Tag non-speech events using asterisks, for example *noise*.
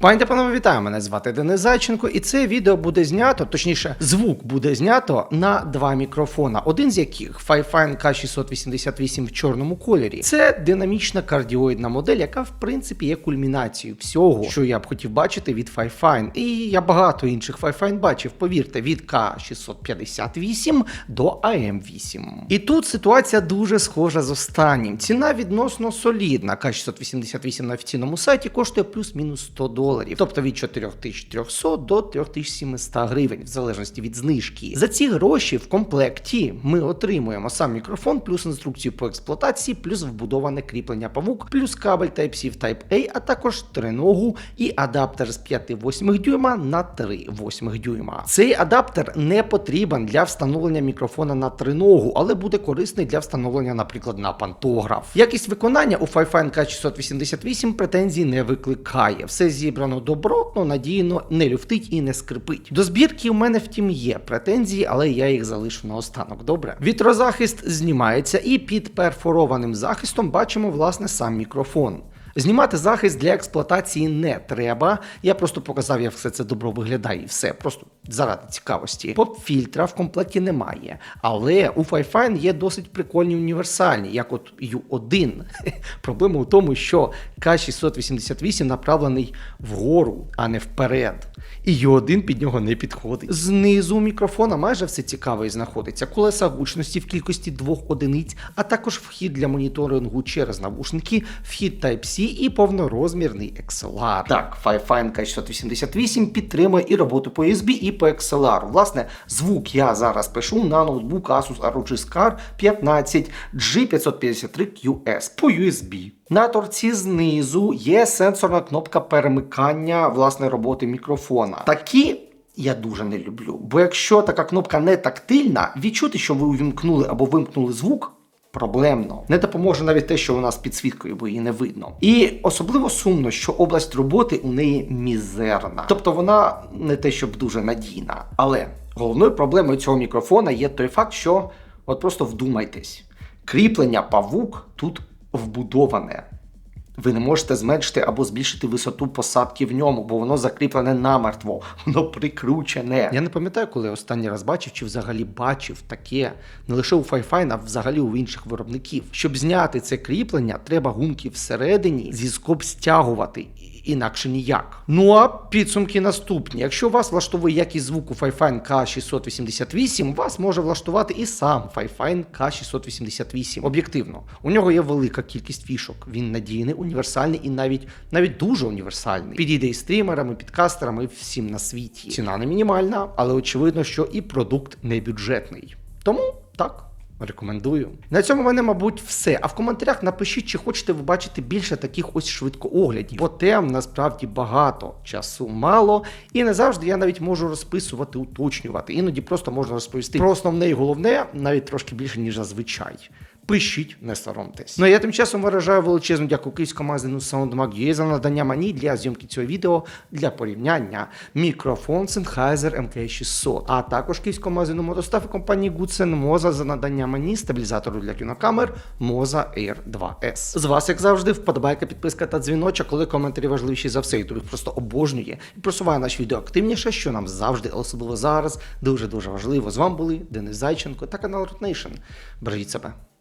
Пані та панове, вітаю! Мене звати Денис Зайченко, і це відео буде знято, точніше, звук буде знято на два мікрофона. Один з яких Fifine K688 в чорному кольорі. Це динамічна кардіоїдна модель, яка в принципі є кульмінацією всього, що я б хотів бачити від Fifine. І я багато інших Fifine бачив, повірте, від K658 до AM8. І тут ситуація дуже схожа з останнім. Ціна відносно солідна. К688 на офіційному сайті коштує плюс-мінус 100 доларів, тобто від 4300 до 3700 гривень, в залежності від знижки. За ці гроші в комплекті ми отримуємо сам мікрофон, плюс інструкцію по експлуатації, плюс вбудоване кріплення павук, плюс кабель Type-C в Type-A, а також триногу і адаптер з 5,8 дюйма на 3,8 дюйма. Цей адаптер не потрібен для встановлення мікрофона на триногу, але буде корисний для встановлення, наприклад, на пантограф. Якість виконання у Fifine K688 претензій не викликає. Все зібрано добротно, надійно, не люфтить і не скрипить. До збірки в мене втім є претензії, але я їх залишу на останок. Добре. Вітрозахист знімається, і під перфорованим захистом бачимо власне сам мікрофон. Знімати захист для експлуатації не треба. Я просто показав, як все це добро виглядає, і все просто заради цікавості. Поп-фільтра в комплекті немає, але у Fifine є досить прикольні універсальні, як от U1. *laughs* Проблема у тому, що К688 направлений вгору, а не вперед. І U1 під нього не підходить. Знизу мікрофона майже все цікаве і знаходиться. Колеса гучності в кількості двох одиниць, а також вхід для моніторингу через навушники, вхід Type-C і повнорозмірний XLR. Так, Fifine K688 підтримує і роботу по USB, і по XLR. Власне, звук я зараз пишу на ноутбук Asus ROG Scar 15 G553QS по USB. На торці знизу є сенсорна кнопка перемикання власне роботи мікрофона. Такі я дуже не люблю. Бо якщо така кнопка не тактильна, відчути, що ви увімкнули або вимкнули звук. Проблемно не допоможе навіть те, що вона з підсвіткою, бо її не видно. І особливо сумно, що область роботи у неї мізерна. Тобто вона не те, щоб дуже надійна. Але головною проблемою цього мікрофона є той факт, що от просто вдумайтесь, кріплення павук тут вбудоване. Ви не можете зменшити або збільшити висоту посадки в ньому, бо воно закріплене намертво, *laughs* воно прикручене. Я не пам'ятаю, коли останній раз бачив, чи взагалі бачив таке не лише у файфайна, а взагалі у інших виробників. Щоб зняти це кріплення, треба гумки всередині зі скоб стягувати. Інакше ніяк. Ну а підсумки наступні. Якщо вас влаштовує якість звуку Fifine K688, вас може влаштувати і сам Fifine K688. Об'єктивно, у нього є велика кількість фішок. Він надійний, універсальний і навіть навіть дуже універсальний. Підійде і стрімерам, і всім на світі. Ціна не мінімальна, але очевидно, що і продукт не бюджетний. Тому так. Рекомендую. На цьому в мене, мабуть, все. А в коментарях напишіть, чи хочете ви бачити більше таких ось швидкооглядів. Бо тем насправді багато, часу мало, і не завжди я навіть можу розписувати, уточнювати. Іноді просто можна розповісти про основне і головне, навіть трошки більше, ніж зазвичай. Пишіть, не соромтесь. Ну а я тим часом виражаю величезну дяку київському магазину SoundMag.ua за надання мені для зйомки цього відео для порівняння мікрофон Sennheiser MK600, а також київському магазину мотостав і компанії Goodsen Moza за надання мені стабілізатору для кінокамер Moza Air 2S. З вас, як завжди, вподобайка, підписка та дзвіночок, коли коментарі важливіші за все. Ютуб їх просто обожнює і просуває наш відео активніше, що нам завжди, особливо зараз, дуже дуже важливо. З вами були Денис Зайченко та канал Nation. Бережіть себе.